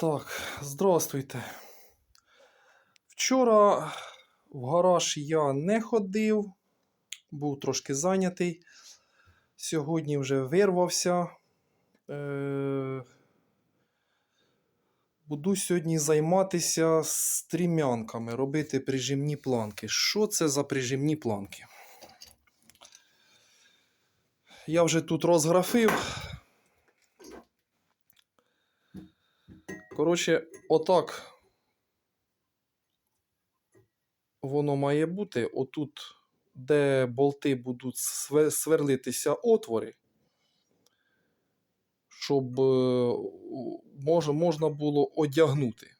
Так, здравствуйте. Вчора в гараж я не ходив, був трошки зайнятий. Сьогодні вже вирвався. Е, Буду сьогодні займатися стрімянками, робити прижимні планки. Що це за прижимні планки? Я вже тут розграфив. Коротше, отак воно має бути. Отут, де болти будуть сверлитися отвори, щоб е, мож, можна було одягнути.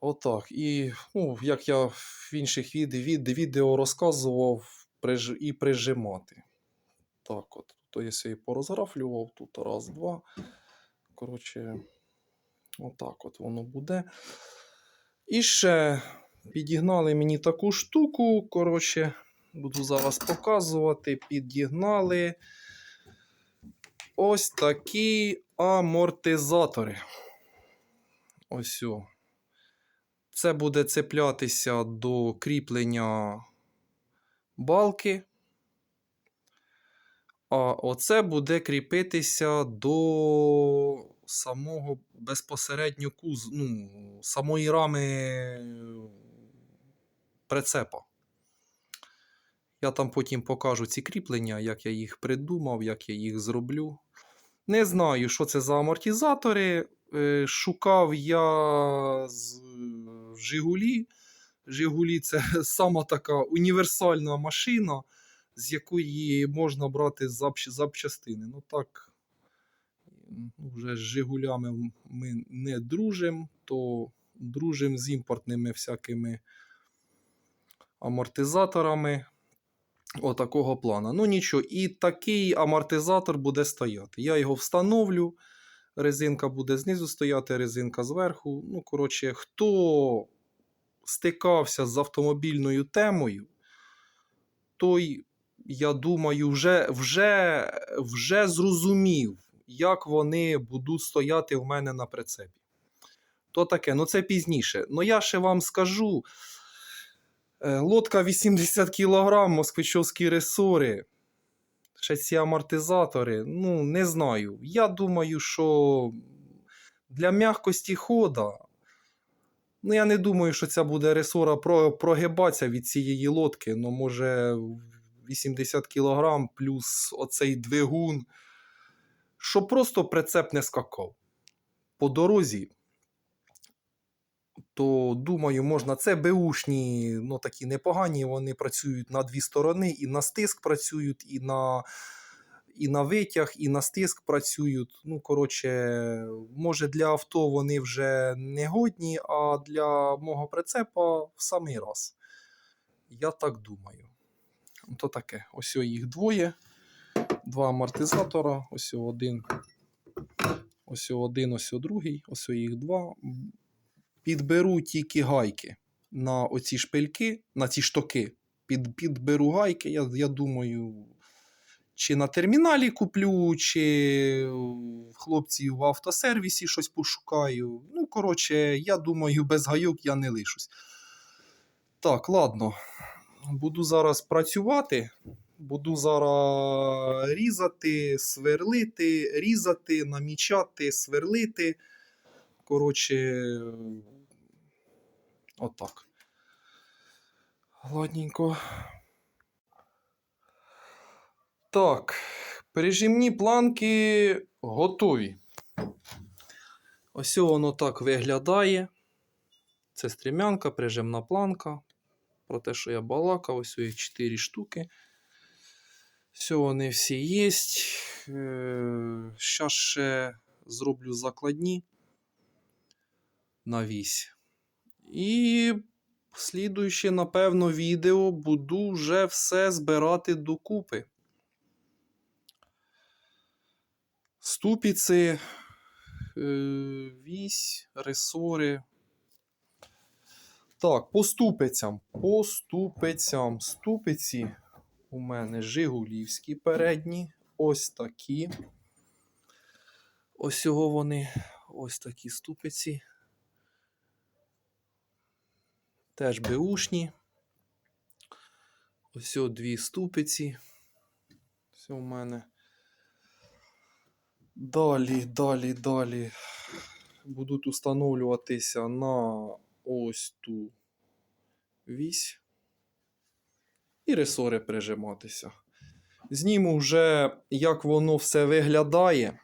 Отак. І, ну, як я в інших від, від, відео розказував, і прижимати. Так от. То я сьогодні порозграфлював. Тут раз, два. Коротше, отак от воно буде. І ще підігнали мені таку штуку. Коротше, буду зараз показувати. Підігнали ось такі амортизатори. Ось. о. Це буде цеплятися до кріплення балки. А оце буде кріпитися до самого безпосередньо куз, ну, самої рами е, прицепа. Я там потім покажу ці кріплення, як я їх придумав, як я їх зроблю. Не знаю, що це за амортизатори. Е, Шукав я з в Жигулі. Жигулі це сама така універсальна машина з якої можна брати запч- запчастини. Ну так, ну, вже з Жигулями ми не дружимо, то дружимо з імпортними всякими амортизаторами отакого плану. Ну нічого, і такий амортизатор буде стояти. Я його встановлю. Резинка буде знизу стояти, резинка зверху. Ну, коротше, хто стикався з автомобільною темою, той я думаю, вже, вже, вже зрозумів, як вони будуть стояти в мене на прицепі. То таке, ну це пізніше. Ну я ще вам скажу: е, лодка 80 кг, москвичовські ресори, ще ці амортизатори. Ну, не знаю. Я думаю, що для м'якості хода. Ну, я не думаю, що ця буде ресора про, прогибатися від цієї лодки. Ну, може, 80 кг плюс оцей двигун, щоб просто прицеп не скакав. По дорозі, то думаю, можна. Це беушні, ну такі непогані, вони працюють на дві сторони, і на стиск працюють, і на, і на витяг, і на стиск працюють. Ну, коротше, може для авто вони вже не годні, а для мого прицепа в самий раз. Я так думаю. То таке. Ось їх двоє. Два амортизатора. Ось один. Ось один, ось другий. Ось їх два. Підберу тільки гайки на оці шпильки, на ці штоки. Під, підберу гайки. Я, я думаю, чи на терміналі куплю, чи хлопців в автосервісі щось пошукаю. Ну, коротше, я думаю, без гайок я не лишусь. Так, ладно буду зараз працювати. Буду зараз різати, сверлити, різати, намічати, сверлити. Коротше, отак. Ладненько. Так, пережимні планки готові. Ось воно так виглядає. Це стрімянка, прижимна планка про те, що я балакав, ось їх 4 штуки. Все, вони всі є. Зараз ще зроблю закладні на вісь. І слідуюче, напевно, відео буду вже все збирати докупи. Ступіці, е, вісь, ресори. Так, по ступицям. По ступицям. Ступиці у мене Жигулівські передні. Ось такі. Ось цього вони ось такі ступиці. Теж беушні. Ось дві ступиці. Все у мене. Далі, далі, далі будуть установлюватися на ось ту вісь і ресори прижиматися. Зніму вже, як воно все виглядає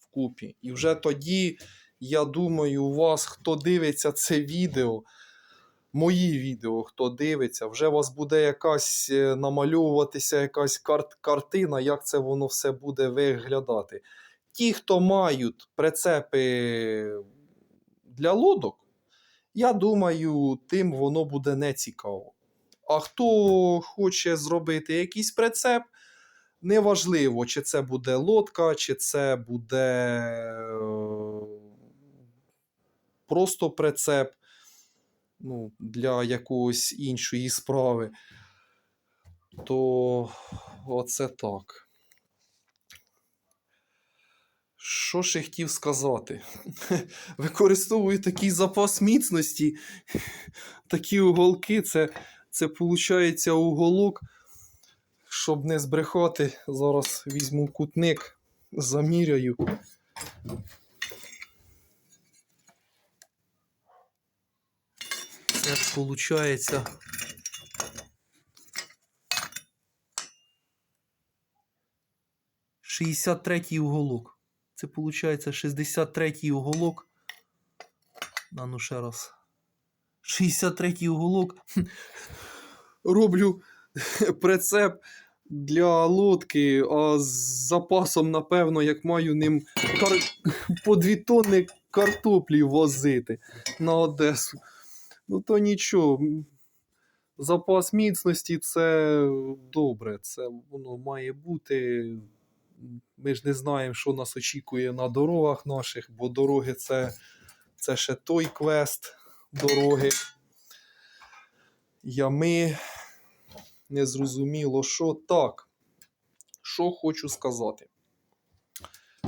вкупі. І вже тоді, я думаю, у вас, хто дивиться це відео, мої відео, хто дивиться, вже у вас буде якась е, намальовуватися якась карт, картина, як це воно все буде виглядати. Ті, хто мають прицепи для лодок, я думаю, тим воно буде не цікаво. А хто хоче зробити якийсь прицеп, неважливо, чи це буде лодка, чи це буде е, просто прицеп ну, для якоїсь іншої справи, то оце так. Що ж я хотів сказати? Використовую такий запас міцності, такі уголки, це, це виходить уголок, щоб не збрехати. Зараз візьму кутник, заміряю. Це виходить. Шістдесят третій уголок. Це виходить 63-й уголок. А ну ще раз. 63-й уголок. Роблю прицеп для лодки, а з запасом, напевно, як маю ним кар... по 2 тонни картоплі возити на Одесу. Ну то нічого. Запас міцності це добре. Це воно має бути ми ж не знаємо, що нас очікує на дорогах наших, бо дороги це, це ще той квест дороги. Ями. Незрозуміло, що так. Що хочу сказати?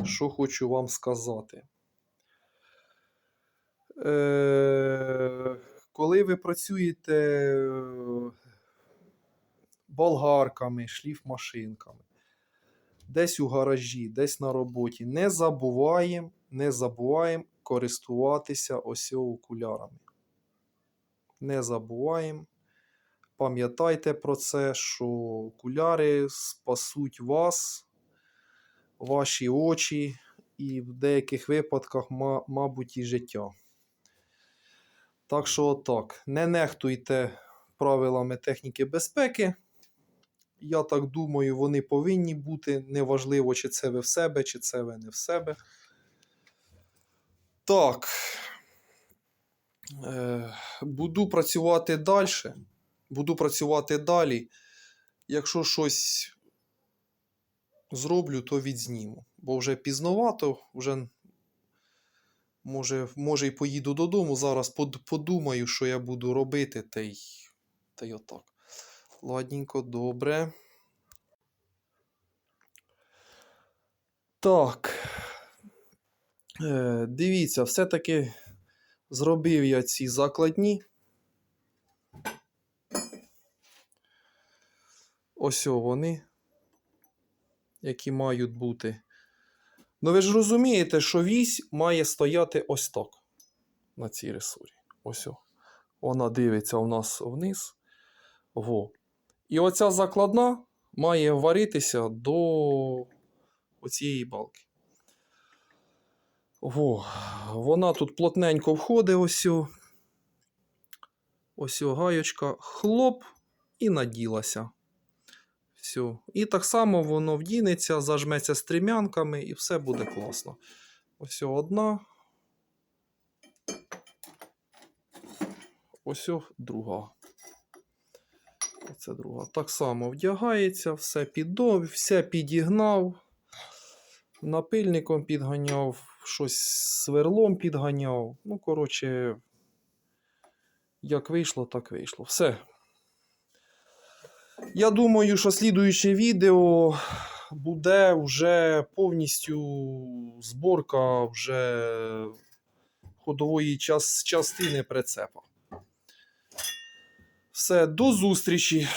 Що хочу вам сказати? Е, коли ви працюєте болгарками, шліфмашинками, десь у гаражі, десь на роботі. Не забуваємо, не забуваємо користуватися ось окулярами. Не забуваємо. Пам'ятайте про це, що окуляри спасуть вас, ваші очі і в деяких випадках, мабуть, і життя. Так що так, не нехтуйте правилами техніки безпеки. Я так думаю, вони повинні бути. Неважливо, чи це ви в себе, чи це ви не в себе. Так. Е, буду працювати далі. Буду працювати далі. Якщо щось зроблю, то відзніму. Бо вже пізновато, вже може, може і поїду додому. Зараз подумаю, що я буду робити, та й, та й отак. Ладненько, добре. Так. Е, дивіться, все-таки зробив я ці закладні. Ось вони, які мають бути. Ну ви ж розумієте, що вісь має стояти ось так на цій ресурі. Ось. Вона дивиться у нас вниз. Во. І оця закладна має варитися до оцієї балки. Во. Вона тут плотненько входить, ось. о. Ось о, гаєчка, хлоп, і наділася. Все. І так само воно вдінеться, зажметься стрімянками, і все буде класно. Ось о, одна. Ось о, друга. Оце друга. Так само вдягається, все піддов, все підігнав. Напильником підганяв, щось сверлом підганяв. Ну, коротше, як вийшло, так вийшло. Все. Я думаю, що слідуюче відео буде вже повністю зборка вже ходової час, частини прицепа. Все, до зустрічі.